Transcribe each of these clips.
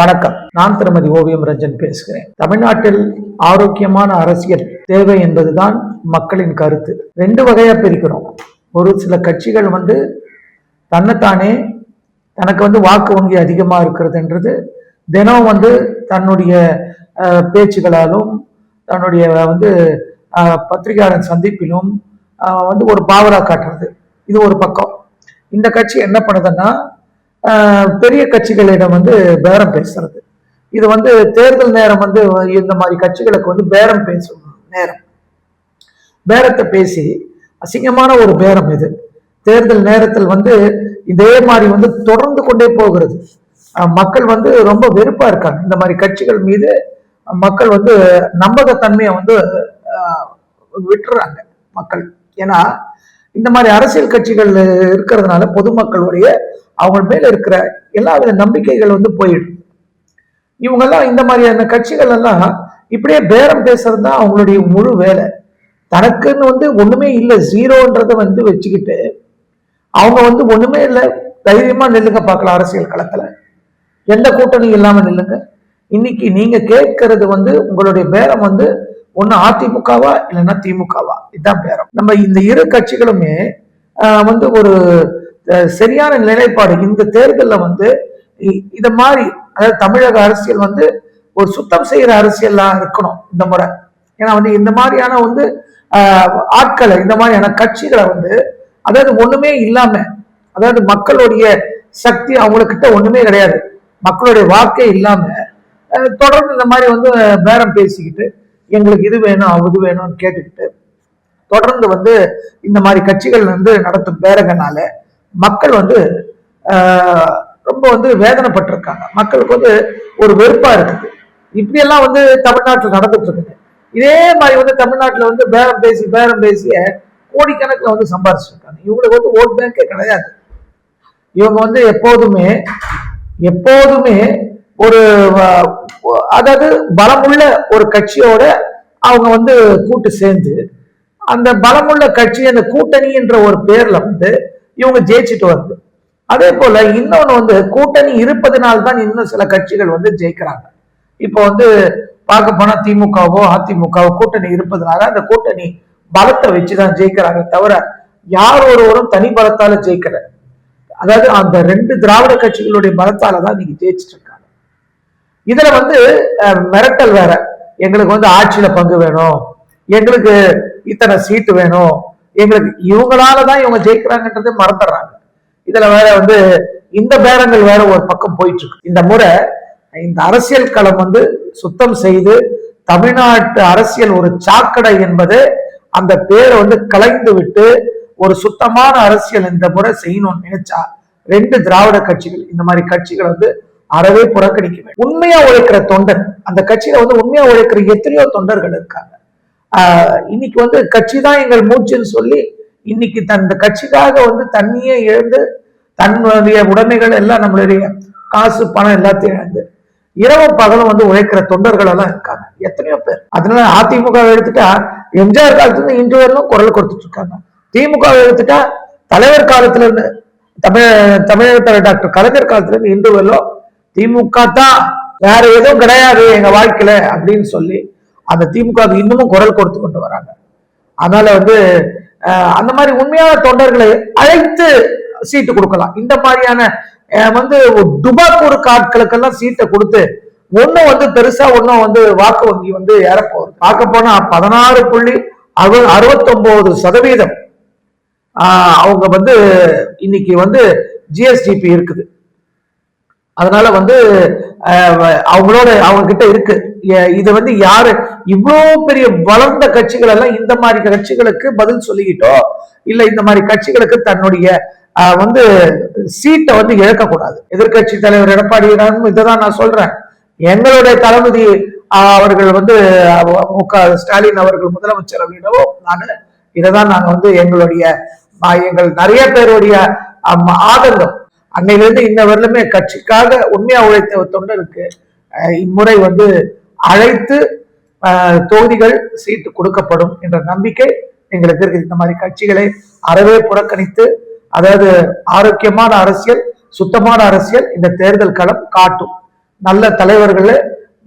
வணக்கம். நான் திருமதி ஓவியம் ரஞ்சன் பேசுகிறேன். தமிழ்நாட்டில் ஆரோக்கியமான அரசியல் தேவை என்பதுதான் மக்களின் கருத்து. ரெண்டு வகையா பிரிக்கிறோம். ஒரு சில கட்சிகள் வந்து தன்னைத்தானே தனக்கு வந்து வாக்கு வங்கி அதிகமா இருக்கிறதுன்றது தினம் வந்து தன்னுடைய பேச்சுகளாலும் தன்னுடைய வந்து பத்திரிகையாளர் சந்திப்பிலும் வந்து ஒரு பாவரா காட்டுறது. இது ஒரு பக்கம். இந்த கட்சி என்ன பண்ணுதுன்னா பெரிய கட்சிகளிடம் வந்து பேரம் பேசுறது. இது வந்து தேர்தல் நேரம் வந்து இந்த மாதிரி கட்சிகளுக்கு வந்து பேரம் பேசும் நேரம். பேரத்தை பேசி அசிங்கமான ஒரு பேரம் இது. தேர்தல் நேரத்தில் வந்து இதே மாதிரி வந்து தொடர்ந்து கொண்டே போகிறது. மக்கள் வந்து ரொம்ப வெறுப்பா இருக்காங்க. இந்த மாதிரி கட்சிகள் மீது மக்கள் வந்து நம்பகத்தன்மையை வந்து விட்டுறாங்க மக்கள். ஏன்னா இந்த மாதிரி அரசியல் கட்சிகள் இருக்கிறதுனால பொதுமக்களுடைய அவங்க மேல இருக்கிற எல்லா வித நம்பிக்கைகள் வந்து போயிடும். இவங்கெல்லாம் இந்த மாதிரியான கட்சிகள் எல்லாம் இப்படியே பேரம் பேசுறது தான் அவங்களுடைய முழு வேலை. தனக்குன்னு வந்து ஒண்ணுமே இல்லை ஜீரோன்றதை வந்து வச்சுக்கிட்டு அவங்க வந்து ஒண்ணுமே இல்லை தைரியமா நில்லுங்க பார்க்கலாம் அரசியல் களத்துல. எந்த கூட்டணி இல்லாம நில்லுங்க. இன்னைக்கு நீங்க கேட்கறது வந்து உங்களுடைய பேரம் வந்து ஒன்னு அதிமுகவா இல்லைன்னா திமுகவா? இதுதான் பேரம். நம்ம இந்த இரு கட்சிகளுமே வந்து ஒரு சரியான நிலைப்பாடு. இந்த தேர்தலில் வந்து இதை இத மாதிரி அதாவது தமிழக அரசியல் வந்து ஒரு சுத்தம் செய்யற அரசியல்லாம் இருக்கணும் இந்த முறை. ஏன்னா வந்து இந்த மாதிரியான வந்து ஆட்களை இந்த மாதிரியான கட்சிகளை வந்து அதாவது ஒண்ணுமே இல்லாம அதாவது மக்களுடைய சக்தி அவங்கக்கிட்ட ஒண்ணுமே கிடையாது. மக்களுடைய வாக்கே இல்லாம தொடர்ந்து இந்த மாதிரி வந்து பேரம் பேசிக்கிட்டு எங்களுக்கு இது வேணும் அது வேணும்னு கேட்டுக்கிட்டு தொடர்ந்து வந்து இந்த மாதிரி கட்சிகள் வந்து நடத்தும் பேரங்கனால மக்கள் வந்து ரொம்ப வந்து வேதனைப்பட்டிருக்காங்க. மக்களுக்கு வந்து ஒரு வெறுப்பா இருக்குது. இப்படியெல்லாம் வந்து தமிழ்நாட்டில் நடந்துட்டு இருக்குது இதே மாதிரி வந்து தமிழ்நாட்டில் வந்து பேரம் பேசி பேரம் பேசிய கோடிக்கணக்கில் வந்து சம்பாரிச்சிருக்காங்க. இவங்களுக்கு வந்து ஓட் பேங்கே கிடையாது. இவங்க வந்து எப்போதுமே எப்போதுமே ஒரு அதாவது பலமுள்ள ஒரு கட்சியோட அவங்க வந்து கூட்டு சேர்ந்து அந்த பலமுள்ள கட்சி அந்த கூட்டணி என்ற ஒரு பேர்ல வந்து இவங்க ஜெயிச்சுட்டு வருது. அதே போல இன்னொன்று வந்து கூட்டணி இருப்பதனால் தான் இன்னும் சில கட்சிகள் வந்து ஜெயிக்கிறாங்க. இப்போ வந்து பார்க்க போனா திமுகவோ அதிமுகவோ கூட்டணி இருப்பதனால அந்த கூட்டணி பலத்தை வச்சுதான் ஜெயிக்கிறாங்க தவிர யார் ஒருவரும் தனி பலத்தால ஜெயிக்கிற அதாவது அந்த ரெண்டு திராவிட கட்சிகளுடைய பலத்தால தான் நீங்க ஜெயிச்சுட்டு இருக்காங்க. இதுல வந்து மிரட்டல் வேற. எங்களுக்கு வந்து ஆட்சியில பங்கு வேணும். எங்களுக்கு இத்தனை சீட்டு வேணும். எங்களுக்கு இவங்களால தான் இவங்க ஜெயிக்கிறாங்கன்றதை மறந்துடுறாங்க. இதுல வேற வந்து இந்த பேரங்கள் வேற ஒரு பக்கம் போயிட்டு இருக்கு இந்த முறை இந்த அரசியல் களம் வந்து சுத்தம் செய்து தமிழ்நாட்டு அரசியல் ஒரு சாக்கடை என்பது அந்த பேரை வந்து கலைந்து விட்டு ஒரு சுத்தமான அரசியல் இந்த முறை செய்யணும்னு நினைச்சா ரெண்டு திராவிட கட்சிகள் இந்த மாதிரி கட்சிகள் வந்து அறவே புறக்கணிக்க வேண்டும். உண்மையா உழைக்கிற தொண்டர் அந்த கட்சியில வந்து உண்மையா உழைக்கிற எத்தனையோ தொண்டர்கள் இருக்காங்க. இன்னைக்கு வந்து கட்சி தான் எங்கள் மூச்சுன்னு சொல்லி இன்னைக்கு தன் இந்த கட்சிக்காக வந்து தண்ணியே இழந்து தன்னுடைய உடைமைகள் எல்லாம் நம்மளுடைய காசு பணம் எல்லாத்தையும் இழந்து இரவு பகலும் வந்து உழைக்கிற தொண்டர்கள் எல்லாம் இருக்காங்க. எத்தனையோ பேர். அதனால அதிமுக எடுத்துட்டா எம்ஜிஆர் காலத்துல இருந்து இன்று வரலும் குரல் கொடுத்துட்டு இருக்காங்க. திமுக எடுத்துட்டா தலைவர் காலத்துல இருந்து தமிழ் தலைவர் டாக்டர் கலைஞர் காலத்துல இருந்து இன்று வரலும் திமுக தான் வேற எதுவும் கிடையாது எங்க வாழ்க்கையில அப்படின்னு சொல்லி அந்த திமுக இன்னமும் குரல் கொடுத்து கொண்டு வராங்க. அதனால வந்து அந்த மாதிரி உண்மையான தொண்டர்களை அழைத்து சீட்டு கொடுக்கலாம். இந்த மாதிரியான வந்து டுபாக்கூர் ஆட்களுக்கெல்லாம் சீட்டை கொடுத்து ஒன்னும் வந்து பெருசா ஒன்னும் வந்து வாக்கு வங்கி வந்து ஏறப்போகுது பார்க்க போனா பதினாறு புள்ளி அறு அறுபத்தொன்பது சதவீதம் அவங்க வந்து இன்னைக்கு வந்து ஜிஎஸ்டிபி இருக்குது. அதனால வந்து அவங்களோட அவங்க கிட்ட இருக்கு இது வந்து யாரு இவ்வளோ பெரிய வளர்ந்த கட்சிகள் எல்லாம் இந்த மாதிரி கட்சிகளுக்கு பதில் சொல்லிக்கிட்டோ இல்ல இந்த மாதிரி கட்சிகளுக்கு தன்னுடைய வந்து சீட்டை வந்து இழக்கக்கூடாது. எதிர்க்கட்சி தலைவர் எடப்பாடி இதை தான் நான் சொல்றேன். எங்களுடைய தளபதி அவர்கள் வந்து மு க ஸ்டாலின் அவர்கள் முதலமைச்சர் அப்படின்னவும் நான் இதை தான் நாங்க வந்து எங்களுடைய எங்கள் நிறைய பேருடைய ஆதங்கம். அன்னையிலிருந்து இன்ன வரலுமே கட்சிக்காக உண்மையா உழைத்த தொண்டருக்கு இம்முறை வந்து அழைத்து தொகுதிகள் சீட்டு கொடுக்கப்படும் என்ற நம்பிக்கை எங்களுக்கு இருக்கு இந்த மாதிரி கட்சிகளை அறவே புறக்கணித்து அதாவது ஆரோக்கியமான அரசியல் சுத்தமான அரசியல் இந்த தேர்தல் களம் காட்டும். நல்ல தலைவர்கள்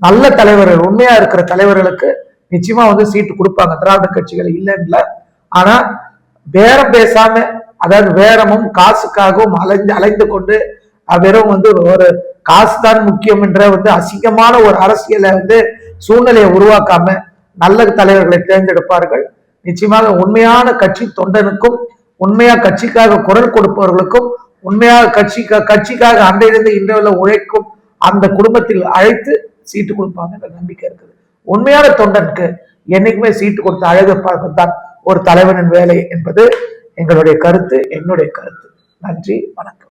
நல்ல தலைவர்கள் உண்மையா இருக்கிற தலைவர்களுக்கு நிச்சயமா வந்து சீட்டு கொடுப்பாங்க. திராவிட கட்சிகள் இல்லைன்னு ஆனா பேரம் பேசாம அதாவது வேரமும் காசுக்காகவும் அலைந்து அலைந்து கொண்டு வெறும் வந்து ஒரு காசு தான் முக்கியம் என்ற வந்து அசிங்கமான ஒரு அரசியலை வந்து சூழ்நிலையை உருவாக்காம நல்ல தலைவர்களை தேர்ந்தெடுப்பார்கள். நிச்சயமாக உண்மையான கட்சி தொண்டனுக்கும் உண்மையா கட்சிக்காக குரல் கொடுப்பவர்களுக்கும் உண்மையாக கட்சிக்கா கட்சிக்காக அன்றையிலிருந்து இன்றைய உழைக்கும் அந்த குடும்பத்தில் அழைத்து சீட்டு கொடுப்பாங்க என்ற நம்பிக்கை இருக்குது. உண்மையான தொண்டனுக்கு என்னைக்குமே சீட்டு கொடுத்து அழகு பார்க்கத்தான் ஒரு தலைவனின் வேலை என்பது எங்களுடைய கருத்து என்னுடைய கருத்து. நன்றி வணக்கம்.